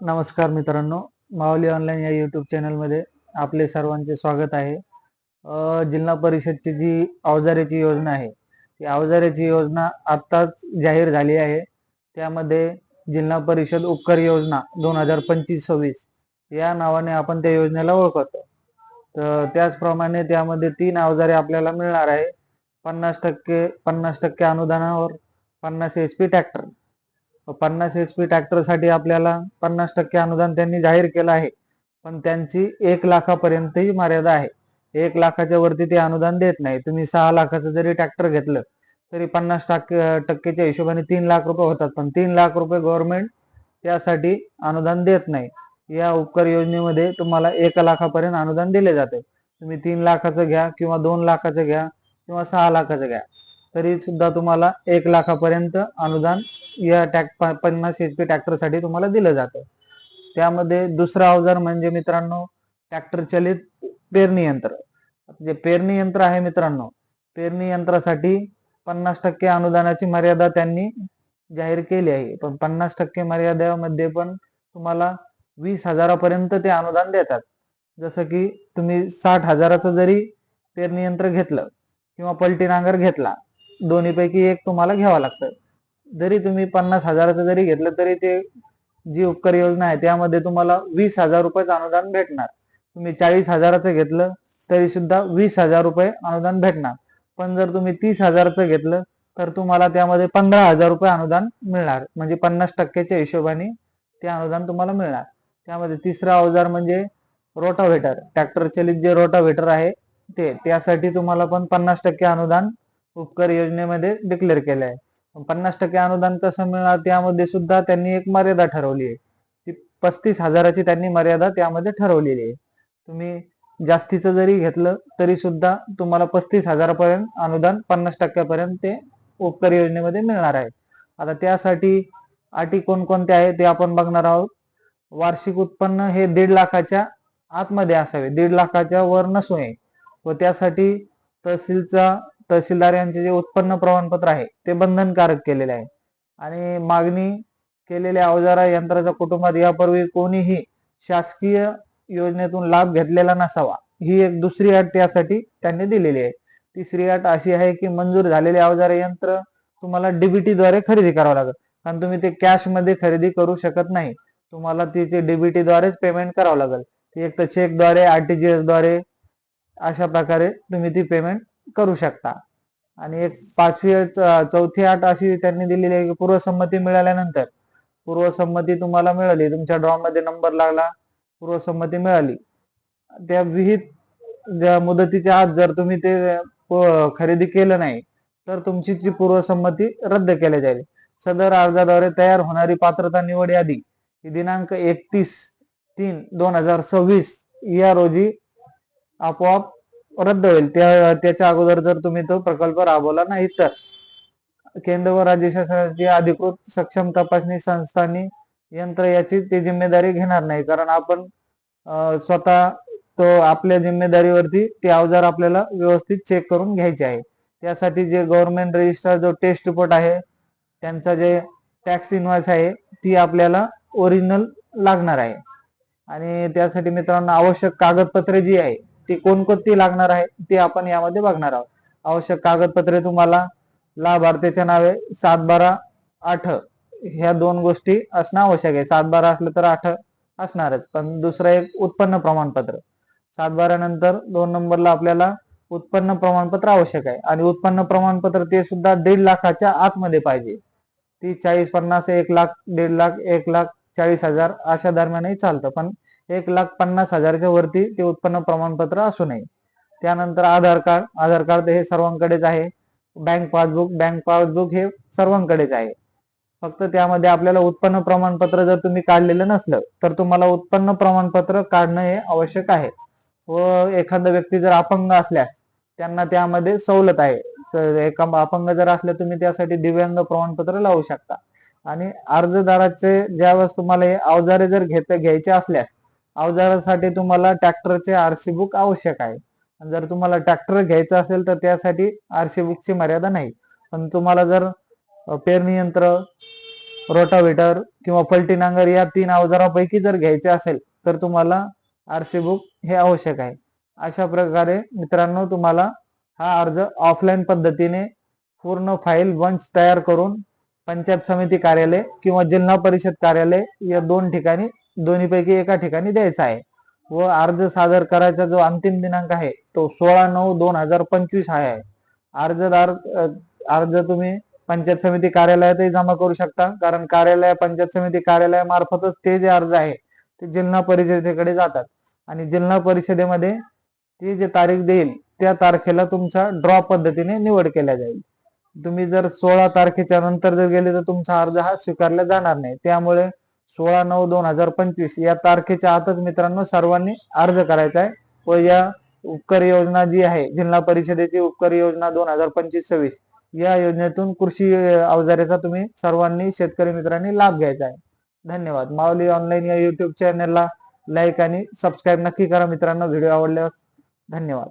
नमस्कार मित्रांनो माऊली ऑनलाईन या युट्यूब चॅनलमध्ये आपले सर्वांचे स्वागत आहे. जिल्हा परिषदची जी अवजारेची योजना आहे ती अवजाराची योजना आत्ताच जाहीर झाली आहे. त्यामध्ये जिल्हा परिषद उपकर योजना दोन हजार पंचवीस सव्वीस या नावाने आपण त्या योजनेला ओळखतो. तर त्याचप्रमाणे त्यामध्ये तीन अवजारे आपल्याला मिळणार आहे. पन्नास टक्के पन्नास टक्के अनुदानावर पन्नास एच पी ट्रॅक्टर पन्नास एच पी ट्रॅक्टरसाठी आपल्याला पन्नास टक्के अनुदान त्यांनी जाहीर केलं आहे. पण त्यांची एक लाखापर्यंतही मर्यादा आहे. एक लाखाच्या वरती ते अनुदान देत नाही. तुम्ही सहा लाखाचं जरी ट्रॅक्टर घेतलं तरी पन्नास टक्के टक्केच्या हिशोबाने तीन लाख रुपये होतात. पण तीन लाख रुपये गव्हर्नमेंट त्यासाठी अनुदान देत नाही. या उपकर योजनेमध्ये तुम्हाला एक लाखापर्यंत अनुदान दिले जाते. तुम्ही तीन लाखाचं घ्या किंवा दोन लाखाचं घ्या किंवा सहा लाखाचं घ्या. तरी सुद्धा तुम्हाला एक लाखापर्यंत अनुदान या टॅक पन्नास एच पी ट्रॅक्टरसाठी तुम्हाला दिलं जातं. त्यामध्ये दुसरं अवजार म्हणजे मित्रांनो ट्रॅक्टर चलित पेरणी यंत्र. जे पेरणी यंत्र आहे मित्रांनो पेरणी यंत्रासाठी पन्नास टक्के अनुदानाची मर्यादा त्यांनी जाहीर केली आहे. पण पन्नास टक्के मर्यादेमध्ये पण तुम्हाला वीस हजारापर्यंत ते अनुदान देतात. जसं की तुम्ही साठ हजाराचं जरी पेरणी यंत्र घेतलं किंवा पलटी नांगर घेतला दोन्हीपैकी एक तुम्हाला घ्यावं लागतं. जरी तुम्ही पन्नास हजाराचं जरी घेतलं तरी ते जी उपकर योजना आहे त्यामध्ये तुम्हाला वीस हजार रुपयेच अनुदान भेटणार. तुम्ही चाळीस हजाराचं घेतलं तरी सुद्धा वीस हजार रुपये अनुदान भेटणार. पण जर तुम्ही तीस हजाराचं घेतलं तर तुम्हाला त्यामध्ये पंधरा हजार रुपये अनुदान मिळणार. म्हणजे पन्नास टक्क्याच्या हिशोबाने ते अनुदान तुम्हाला मिळणार. त्यामध्ये तिसरा अवजार म्हणजे रोटाव्हेटर. ट्रॅक्टर चलित जे रोटाव्हेटर आहे ते त्यासाठी तुम्हाला पण पन्नास टक्के अनुदान उपकर योजनेमध्ये डिक्लेअर केलं आहे पन्नास टक्के अनुदान कसं मिळणार त्यामध्ये सुद्धा त्यांनी एक मर्यादा ठरवली आहे. ती पस्तीस हजाराची त्यांनी मर्यादा त्यामध्ये ठरवलेली आहे. तुम्ही जास्तीचं जरी घेतलं तरी सुद्धा तुम्हाला पस्तीस हजारापर्यंत अनुदान पन्नास टक्क्यापर्यंत ते उपकर योजनेमध्ये मिळणार आहे. आता त्यासाठी अटी कोणकोणत्या आहेत ते आपण बघणार आहोत. वार्षिक उत्पन्न हे दीड लाखाच्या आतमध्ये असावे. दीड लाखाच्या वर नसू नये व त्यासाठी तहसीलचा तहसीलदार यांचे जे उत्पन्न प्रमाणपत्र आहे ते बंधनकारक केलेले आहे. आणि मागणी केलेल्या अवजारा यंत्राच्या कुटुंबात यापूर्वी कोणीही शासकीय योजनेतून लाभ घेतलेला नसावा ही एक दुसरी अट त्यासाठी त्यांनी दिलेली आहे. तिसरी अट अशी आहे की मंजूर झालेले अवजार यंत्र तुम्हाला डीबीटी द्वारे खरेदी करावं लागेल. कारण तुम्ही ते कॅशमध्ये खरेदी करू शकत नाही. तुम्हाला तिचे डीबीटी द्वारेच पेमेंट करावं लागेल. ती एक तर चेकद्वारे आरटीजीएसद्वारे अशा प्रकारे तुम्ही ती पेमेंट करू शकता. आणि एक पाचवी च- चौथी अट अशी त्यांनी दिलेली आहे की पूर्वसंमती मिळाल्यानंतर पूर्वसंमती तुम्हाला मिळाली. तुमच्या ड्रॉ मध्ये नंबर लागला पूर्वसंमती मिळाली. त्या विहित ज्या मुदतीच्या आत जर तुम्ही ते प- खरेदी केलं नाही तर तुमची जी पूर्वसंमती रद्द केली जाईल. सदर अर्जाद्वारे तयार होणारी पात्रता निवड यादी ही दिनांक एकतीस तीन दोन हजार सव्वीस या रोजी आपोआप रद्द होईल. त्या त्याच्या अगोदर जर तुम्ही तो प्रकल्प राबवला नाही तर केंद्र व राज्य शासनाची अधिकृत सक्षम तपासणी संस्थांनी यंत्र याची ती जिम्मेदारी घेणार नाही. कारण आपण स्वतः तो आपल्या जिम्मेदारीवरती ते अवजार आपल्याला व्यवस्थित चेक करून घ्यायचे आहे. त्यासाठी जे गव्हर्नमेंट रजिस्टर जो टेस्ट रिपोर्ट आहे त्यांचा जे टॅक्स इन्व्हॉइस आहे ती आपल्याला ओरिजिनल लागणार आहे. आणि त्यासाठी मित्रांनो आवश्यक कागदपत्रे जी आहे ती कोणकोणती लागणार आहे ती आपण यामध्ये बघणार आहोत. आवश्यक कागदपत्रे तुम्हाला लाभार्थीच्या नावे सात बारा आठ ह्या दोन गोष्टी असणं आवश्यक आहे. सात बारा असलं तर आठ असणारच पण दुसरं एक उत्पन्न प्रमाणपत्र. सात बारा नंतर दोन नंबरला आपल्याला उत्पन्न प्रमाणपत्र आवश्यक आहे. आणि उत्पन्न प्रमाणपत्र ते सुद्धा दीड लाखाच्या आतमध्ये पाहिजे. ती चाळीस पन्नास एक लाख दीड लाख एक लाख चाळीस हजार अशा दरम्यानही चालतं. पण एक लाख पन्नास हजारच्या वरती ते उत्पन्न प्रमाणपत्र असू नये. त्यानंतर आधार कार्ड आधार कार्ड हे सर्वांकडेच आहे. बँक पासबुक बँक पासबुक हे सर्वांकडेच आहे. फक्त त्यामध्ये आपल्याला उत्पन्न प्रमाणपत्र जर तुम्ही काढलेलं नसलं तर तुम्हाला उत्पन्न प्रमाणपत्र काढणं हे आवश्यक आहे. व एखादा व्यक्ती जर अपंग असल्यास त्यांना त्यामध्ये सवलत आहे. एका अपंग जर असल्या तुम्ही त्यासाठी दिव्यांग प्रमाणपत्र लावू शकता. आणि अर्जदाराचे ज्यावेळेस तुम्हाला हे अवजारे जर घेत घ्यायचे असल्यास अवजारासाठी तुम्हाला ट्रॅक्टरचे आरसी बुक आवश्यक आहे. जर तुम्हाला ट्रॅक्टर घ्यायचं असेल तर त्यासाठी आरसी बुकची मर्यादा नाही. पण तुम्हाला जर पेरणी यंत्र रोटावेटर किंवा पलटी नांगर या तीन अवजारापैकी जर घ्यायचे असेल तर तुम्हाला आरसी बुक हे आवश्यक आहे. अशा प्रकारे मित्रांनो तुम्हाला हा अर्ज ऑफलाईन पद्धतीने पूर्ण फाईल बंच तयार करून पंचायत समिती कार्यालय किंवा जिल्हा परिषद कार्यालय या दोन ठिकाणी दोन्हीपैकी एका ठिकाणी द्यायचा आहे. व अर्ज सादर करायचा जो अंतिम दिनांक आहे तो सोळा नऊ दोन हजार पंचवीस हा आहे. अर्जदार अर्ज तुम्ही पंचायत समिती कार्यालयातही जमा करू शकता कारण कार्यालय पंचायत समिती कार्यालयामार्फतच ते जे अर्ज आहे ते जिल्हा परिषदेकडे जातात. आणि जिल्हा परिषदेमध्ये ती जे तारीख देईल त्या तारखेला तुमचा ड्रॉ पद्धतीने निवड केल्या जाईल. तुम्ही जर सोळा तारखेच्या नंतर जर गेले तर तुमचा अर्ज हा स्वीकारला जाणार नाही. त्यामुळे सोळा नऊ दोन हजार पंचवीस या तारखेच्या आतच मित्रांनो सर्वांनी अर्ज करायचा आहे. व या उपकर योजना जी आहे जिल्हा परिषदेची उपकर योजना दोन हजार पंचवीस सव्वीस या योजनेतून कृषी अवजारेचा तुम्ही सर्वांनी शेतकरी मित्रांनी लाभ घ्यायचा आहे. धन्यवाद. माऊली ऑनलाईन या युट्यूब चॅनलला लाईक आणि सबस्क्राईब नक्की करा मित्रांनो. व्हिडिओ आवडल्यास धन्यवाद.